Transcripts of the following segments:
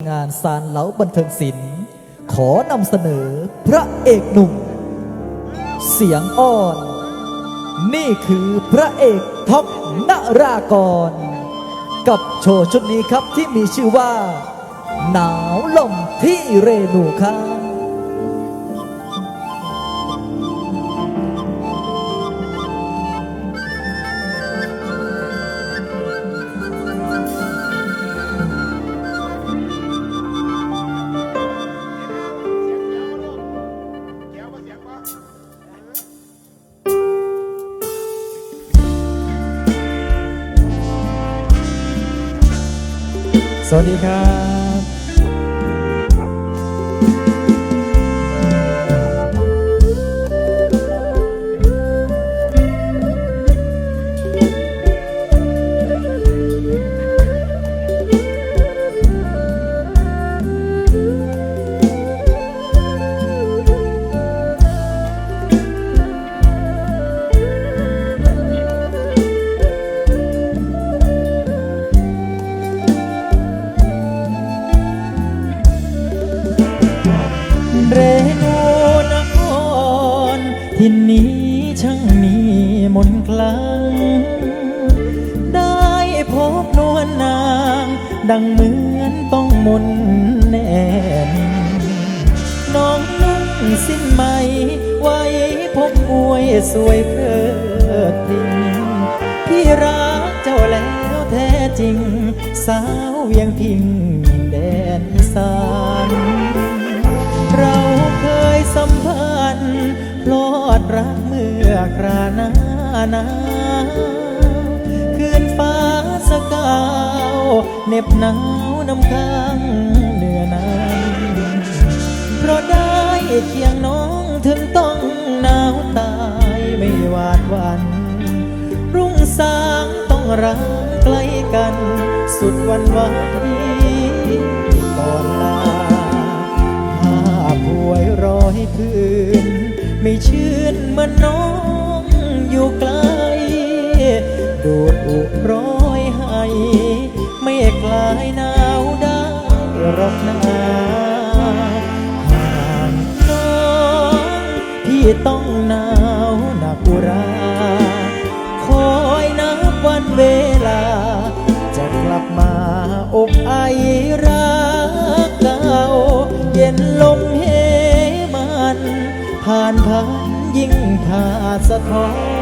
งานสารเหลาบันเทิงศิลป์ขอนำเสนอพระเอกหนุ่ม เสียงอ่อน นี่คือพระเอกท็อปนรากร กับโชว์ชุดนี้ครับที่มีชื่อว่า หนาวลมที่เรนูครับ สวัสดีครับ งเหมือนต้องมนแน่นน้องนุ่งสิ้นไหม ไว้พบอวยสวยเพลิดพิงพี่รักเจ้าแล้วแท้จริง สาวเวียงพิงแดนอีสานเราเคยสัมพันธ์พลอดรักเมื่อครานานาคืนฟ้าสกา เหน็บหนาวน้ำค้างเหนือนั้นเพราะได้เคียงน้องถึงต้องหนาวตายไม่หวาดวัน รุ่งสางต้องรักใกล้กัน สุดวันวันก่อนลาผ้าผวยร้อยพื้นไม่ชื่นเหมือนน้องอยู่ไกลดูดอุร้อยให้ ไม่กลายหนาวได้รอกนาห่างน้องพี่ต้องหนาวหนักอุรา คอยนับวันเวลา จะกลับมาอบไอรักเก่าเย็นลมเหมัน ผ่านพันยิ่งขาสะท้อน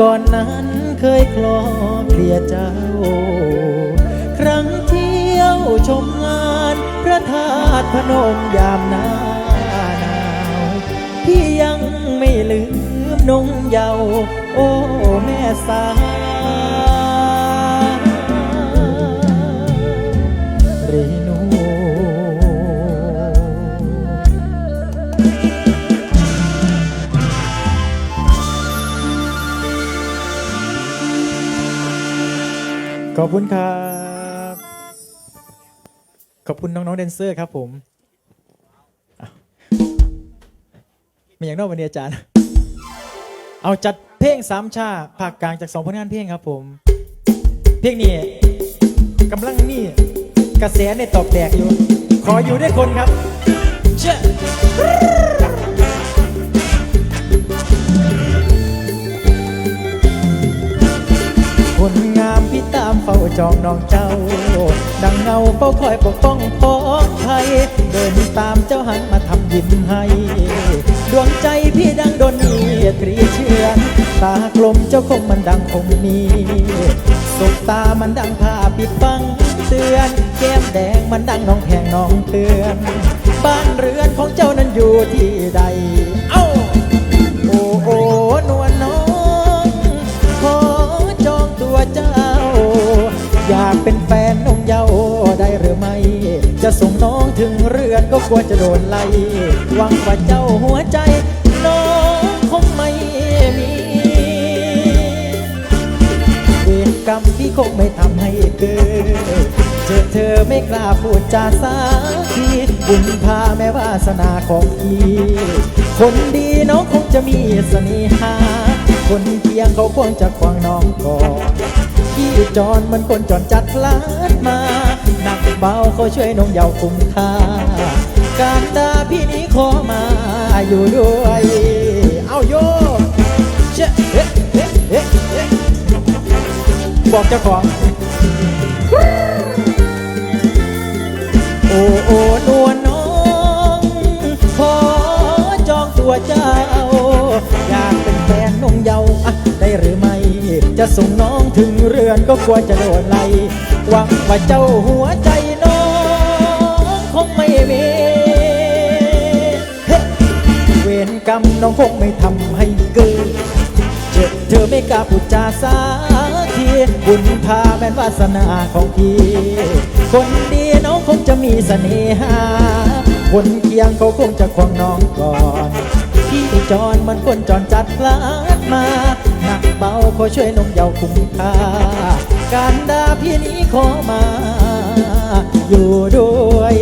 ก่อนนั้นเคยคลอเคลียเจ้า ครั้งเที่ยวชมงานพระธาตุพนมยามหน้าหนาวพี่ยังไม่ลืมนงเยาว์โอ้ แม่สาว อบคุณครับ ขอบคุณน้อง ๆ แดนเซอร์ครับผมไม่อย่างนอกวันนี้อาจารย์ เอาจัดเพลงสามชาภาคกลางจากสองผลงานเพลงครับผม เพลงนี้กำลังนี่กระแสในตอบแตกอยู่ ขออยู่ด้วยคนครับ เชื่อ ฝ้าจองน้องเจ้า ดังเงาเฝ้าคอยปกป้องปองไทยเดินตามเจ้าหันมาทำยิ้มให้ ดวงใจพี่ดังโดนมีตรีเชื่อนตากลมเจ้าคงมันดังคงมีสบตามันดังผ้าปิดบังเตือน แก้มแดงมันดังน้องแพงน้องเตือน บ้านเรือนของเจ้านั้นอยู่ที่ใด ก็กลัวจะโดนไล่หวังว่าเจ้าหัวใจน้องคงไม่มีเวรกรรมพี่คงไม่ทำให้เกิดเจอเธอไม่กล้าพูดจาสาทีบุญพาแม้วาสนาของพี่คนดีน้องคงจะมีเสน่หา คนเพียงเขาควรจะควงน้องก่อนพี่จอนมันคนจอนจัดพลาดมาหนักเบาเขาช่วยน้องเยาวคุ้มค่า การตาพี่นี้ขอมาอยู่ด้วย เอาโยเชเอ๊ะเอ๊ะเอ๊ะเอ๊ะบอกเจ้าของ โอ้โอ้นวลน้องขอจองตัวเจ้า อยากเป็นแฟนนงเยาว์ได้หรือไม่ จะส่งน้องถึงเรือนก็กลัวจะโดนไล่หวังว่าเจ้าหัวใจ น้องคงไม่ทำให้เกิดเจอเธอไม่กล้าพูดจาสาทีบุญพาแม่นวาสนาของพี่ คนดีน้องคงจะมีเสน่หา คนเคียงเขาคงจะควงน้องก่อนพี่จอนมันคนจอนจัดพลาดมา หนักเบาขอช่วยน้องเยาวคุ้มค่าการดาพี่นี้ขอมา อยู่ด้วย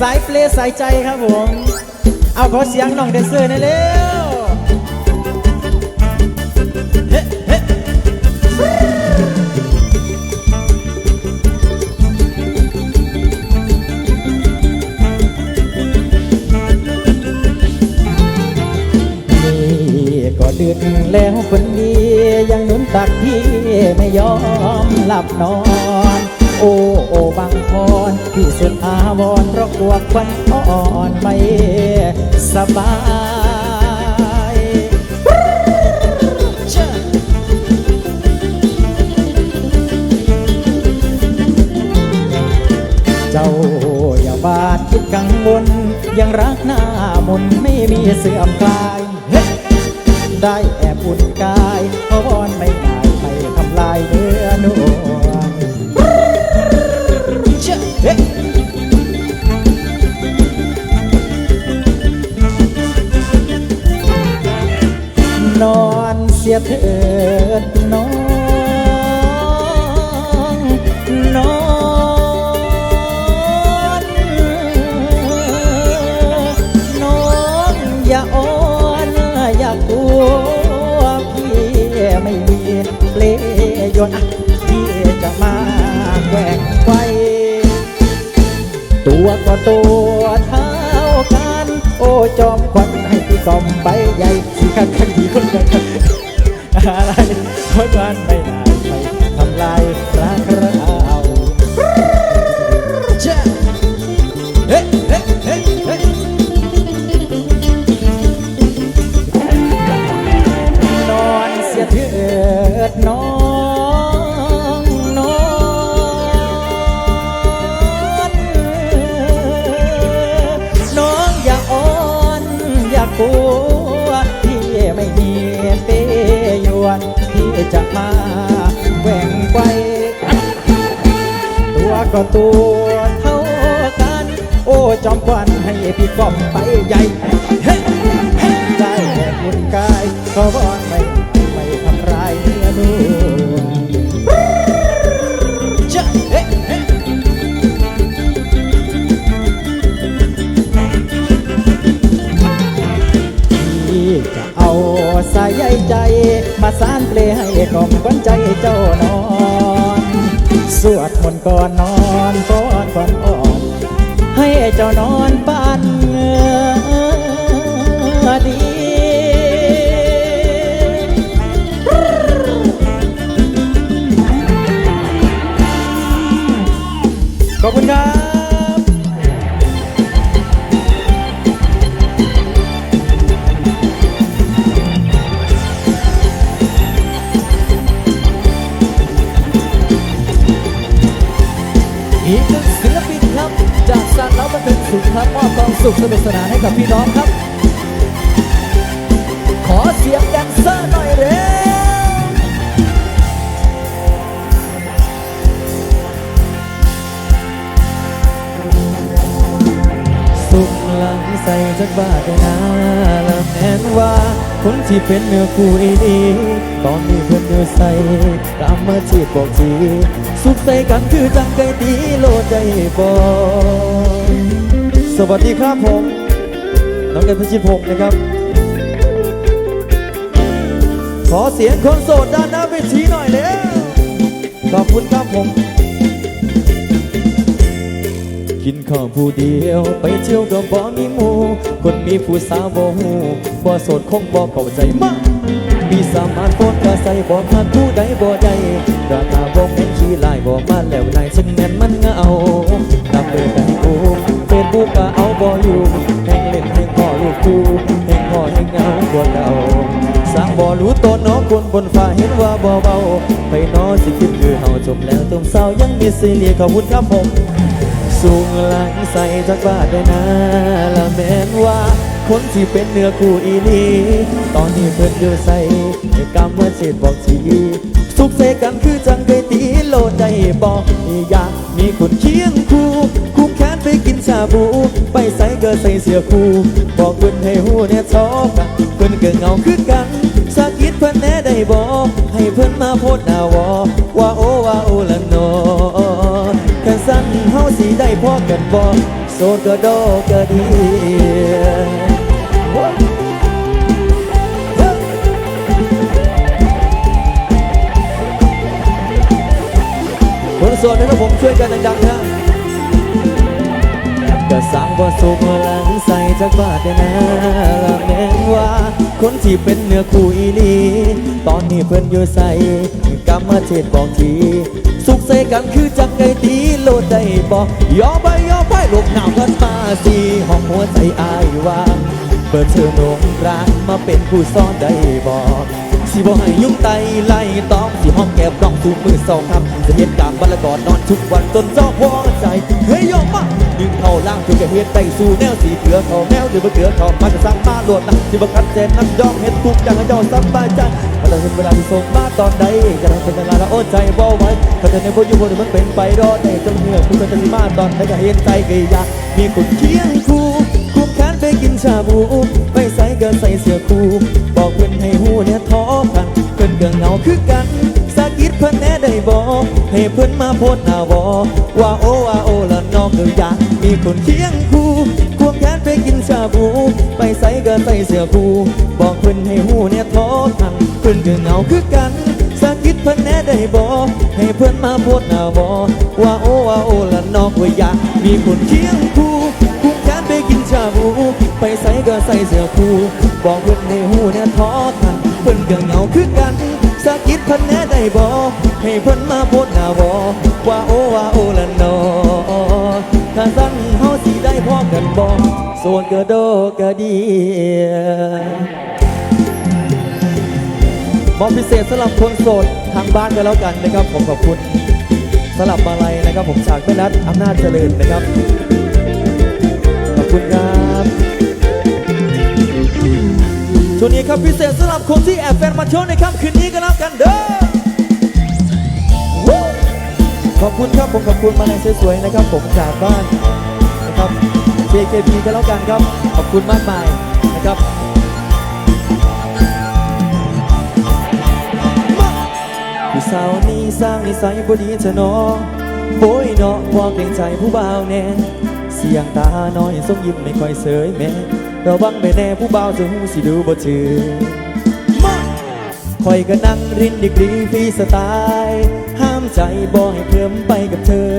สายเปลสายใจครับผม เอาขอเสียงน้องแดนเซอร์หน่อยเร็วนี่ก็ดึกแล้วคนดียังหนุนตักพี่ไม่ยอมหลับนอน พรพี่สุดอาวรเพราะกลัวควันอ่อนไม่สบายเจ้าอย่าบาดคิดกังวล ยังรักหน้ามนไม่มีเสื่อมคลาย ได้แอบอุ่นกายเพราะ เสียเถิดน้องน้อนน้องอย่าอ่อนอย่ากลัวพี่ไม่มีเปลยนพี่จะมาแกว่งไฟตัวก็ตัวเท่ากัน โอ้จอมควันให้พี่กอมใบใหญ่สีขันขันดีคนกัน อะไรคนวันไม่ได้ไปทำลายรัก ก็ตัวเท่ากัน โอ้จอมควันให้พี่ก้อมไปใหญ่เฮ้เฮ้ได้แต่บุญกายก็วอนไม่ไม่ทำร้ายเนื้อนูจะเฮ้เฮ้ที่จะเอาสายใยใจ มาสานเพลให้กล่อมขวัญใจเจ้าน้อน สวดมนต์ก่อนนอนก่อนก่อนอ่อนให้เจ้านอนปานเงื สุขสนุกสนานให้กับพี่น้องครับ ขอเสียงแดนเซอร์หน่อยเร็วสุขหลังใส่จักบาทนาและแม้นว่า คนที่เป็นเนื้อคู่อีดีตอนนี้เพื่อนอยู่ใส่ตามมาจีบบอกทีสุขใส่กันคือจังไก่ตีโลดใจบอก สวัสดีครับผมน้องเอ็มพิชิตพงศ์นะครับ ขอเสียงคนโสดด้านหน้าเวทีหน่อยเร็วขอบคุณครับผม กินข้าวผู้เดียวไปเที่ยวกับบ่มีหมู่คนมีผู้สาวบ่หูบ่โสดคงบ่เข้าใจมากมีสามารถโฟนก็ใส่บ่ขาดผู้ใดบ่ได้ ราคาบ่แม่นขี้ลายบ่มาแล้วนายฉันแม่นมันเงาตามเบอร์กันกูเฟซบุ๊กก็เอาบ่อยู่แห่งเล่นแห่งพ่อลูกกูแห่งพ่อแห่งเงาบ่เก่าสร้างบ่รู้ตนน้องคนบนฟ้าเห็นว่าบ่เบาไปน้อสิคิดคือเฮาจบแล้วตุ้มสายังมีสิเลียขอบคุณครับผมสูงหลังใส่จักบาทได้นะละแม่นว่าคนที่เป็นเนื้อคู่อีนีตอนนี้เพิ่นอยู่ใส่ในกำเมื่อเศษบอกที สุขเสกันคือจังได้ตีโลดได้บอกอยากมีคนเคียงคู่คู่แค้นไปกินชาบู ไปใส่เกิดใส่เสียคู่บอกเพิ่อนให้หูเนี่ยชอบกันเพิ่อนเก็เงาคือกันสักคิดเพิ่อนแน่ได้บอกให้เพิ่อนมาโพดหน้าวอว่าโอว่าโอละนอกันสั่นเฮาสิได้พอกันบ่โสดก็โดก็ดี สดนะครับผมช่วยกันดังๆนะก็สั่งบ่สุขหลังใส่จักบาทได้นะละแม่นว่า คนที่เป็นเนื้อคู่อีลีตอนนี้เพิ่นอยู่ใส่กรรมเทศบอกที สุขใส่กันคือจังไงตีโลดได้บอกยอมไปยอมไปลูกหนาวกันมาสิห้องหัวใจอายว่าเปิดเธอโรงรักมาเป็นผู้ซ่อนได้บอกสิบ่ให้ยุ่งไตไล่ต้องสิห้องแก็บกล่องสูมือสองครับจะเห็นางวันละกอนนอนทุกวันจนเจ้าพอใจเฮ้ยยอมมาดึงเข้าล่างถึงจะเฮ็ดไปสู่แนวสีเกลือเขาแนวหรือบ่เกลือเขามาจะสร้างมาโหลดนะที่บ่คัดเจนนักยอมเฮ็ดทุกอย่างให้ยอมสบายใจถ้าเราเห็นเวลาที่ส่งมาตอนใดจะทำเป็นเวลาละโอ้ใจบ่ไหวถ้าเจะในบ่อยู่บ่มันเป็นไปรอได้จนเหนื่อคุณจะสิมาตอนใดก็เห็นใจก็อยากมีคนเคียงคู่คู่แขนไปกินชาบูไปใส่เกินใส่เสื้อคู่บอกเพื่อนให้หูเนี่ยท้อกันเพื่อนก็เหงาคือกัน ดเพื่อนแน่ได้บอกให้เพื่อนมาโพดหน้าวอว่าโอว่าโอละน้องก็อยากมีคนเคียงคู่ควงแขนไปกินชาบูไปใส่กินใส่เสื้อคู่บอกเพื่อนให้หูเนี่ยท้อกันเพื่อนก็เหงาคือกันสากิดเพื่อนแน่ได้บอกให้เพื่อนมาโพดหน้าวอว่าโอว่าโอละน้องก็อยากมีคนเคียงคู่ควงแขนไปกินชาบู ไปใส่ก็ใส่เสื้อคู่บอกเพื่อนให้หูเนี่ยท้อกันเพื่อนก็เหงาคือกัน สากิดเพื่นแน่ได้บอกให้เพื่อนมาโพดหน้าวอว่าโอว่าโอละนอถ้าสั่นเฮาสิได้พอกันบอกโซนก็โดก็ดีมอบพิเศษสำหรับคนโสดทางบ้านกันแล้วกันนะครับ ผมขอบคุณสำหรับมาลัยนะครับ ผมจากแม่นัดอำนาจเจริญนะครับ ขอบคุณครับ ช่วงนี้ครับพิเศษสำหรับคนที่แอบแฟนมาโชว์ในค่ำคืนนี้กันแล้วกันเด้อขอบคุณครับผมขอบคุณมาลัยสวยๆนะครับผมจากบ้านนะครับ JKP กันแล้วกันครับ ขอบคุณมากมายนะครับผู้สาวนี้สร้างนิสัยบดีเถอะเนาะโบยเนาะพอเกรงใจผู้บ่าวแน่เสียงตาน้อยส่งยิ้มไม่ค่อยเสยแม่ ระวังไปแน่ผู้บ่าวจะหูสิดูบ่ถือมาคอยก็นั่งรินดีกรีฟรีสไตล์ห้ามใจบ่ให้เพิ่มไปกับเธอ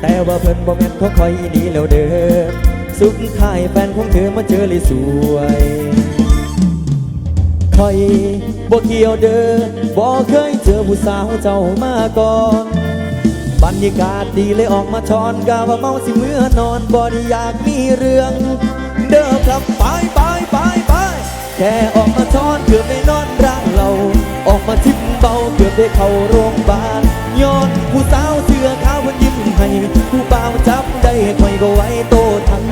แต่ว่าเพิ่นบ่แม่นของคอยอีนีแล้วเด้อสุดท้ายแฟนของเธอมาเจอเลยสวยคอยบ่เกี่ยวเด้อบ่เคยเจอผู้สาวเจ้ามาก่อนบรรยากาศดีเลยออกมาชอนกาว่าเมาสิเมื่อนอนบ่ได้อยากมีเรื่อง เด้อครับไปไปไปไปแค่ออกมาชอนเกือบได้นอนร่างเรา ออกมาทิมเบาเกือบได้เข้าโรงพยาบาลย้อนผู้สาวเสื้อขาวันยิ้มให้ผู้บ่าวจับได้คอยก็ไว้โตทัน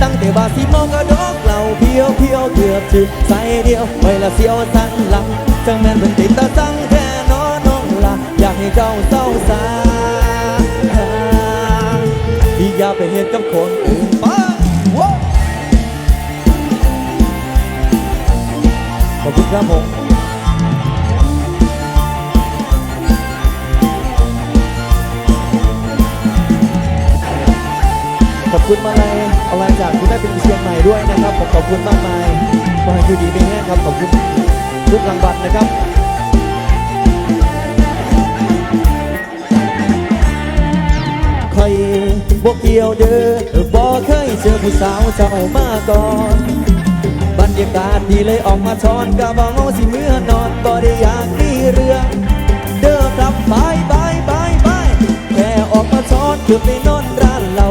ตั้งแต่ว่าสิมองกระดอกเหล่าเพียวเพียวเกือบถึงใส่เดียวไว้ละเสียวสันหลังจังแม่นเป็นติดตาจังแค่นอนน้องละอยากให้เจ้าเศร้าสาที่อย่าไปเห็นกับคนอื่นไป ครับผมขอบคุณมาเลยอะไรจากคุณแม่เป็นเชียงใหม่ด้วยนะครับผมขอบคุณมากมายขอให้อยู่ดีเป็นแง่ครับขอบคุณทุกรางวัลนะครับใครบ่เกี่ยวเด้อบ่เคยเจอผู้สาวเจ้ามาก่อน บรรยากาดีเลยออกมาช้อนกะบ่เมาสิเมื่อนอนบ่ได้อยากมีเรื่อง เด้อครับบายบายบายบายแค่ออกมาช้อนเกือบไปนอนร้านเรา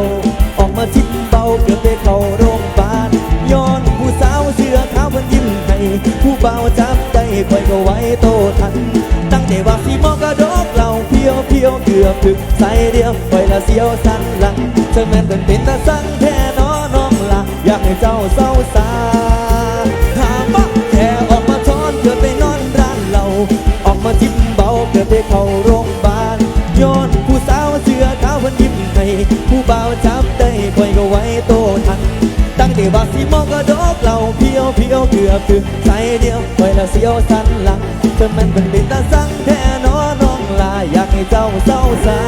ออกมาจิ้มเบาเกือบไปเข้าโรงพยาบาลย้อนผู้สาวเสื้อขาวเพิ่นยิ้มให้ผู้เบาจับใจคอยก็ไว้โตทัน ตั้งแต่ว่าสีมอกระดกเราเพียวเพียวเกือบถึงใส่เดียวคอยละเสียวสันหลังเธอแม่นเป็นเป็นตาสั่งแท้น้อน้องละอยากให้เจ้าเศร้าสา แต่ว่าสีมองก็ดกเราเพียวเพียวเกือบถึงใส่เดียวคอยละเสียวสันหลังเธอมันเป็นเป็นตาสังแท้นอน้องลาอยากให้เจ้าเศร้าสา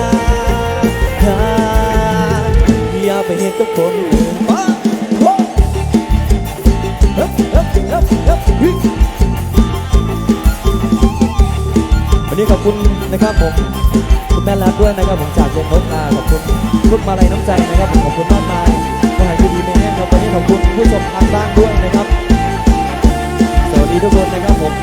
อย่าไปเห็นทุกคนอื่นวันนี้ขอบคุณนะครับผมคุณแม่รักด้วยนะครับผมจากเจนนกนาขอบคุณทุกมาลัยน้ำใจนะครับผมขอบคุณมากมาย คุณผู้ชมทางบ้านด้วยนะครับ สวัสดีทุกคนนะครับผม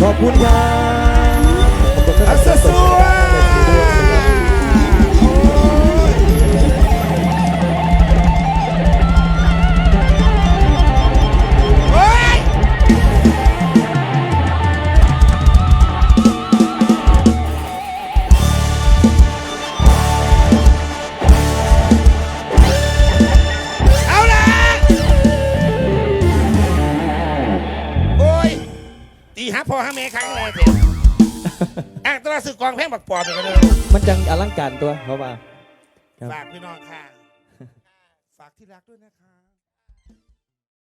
ขอบคุณครับ ตัวสื่อกองแพงบักปอบไปกันเลยมันจังอลังการตัวเพราะว่า ครับ ฝากพี่น้องค่ะ ฝากที่รักด้วยนะคะ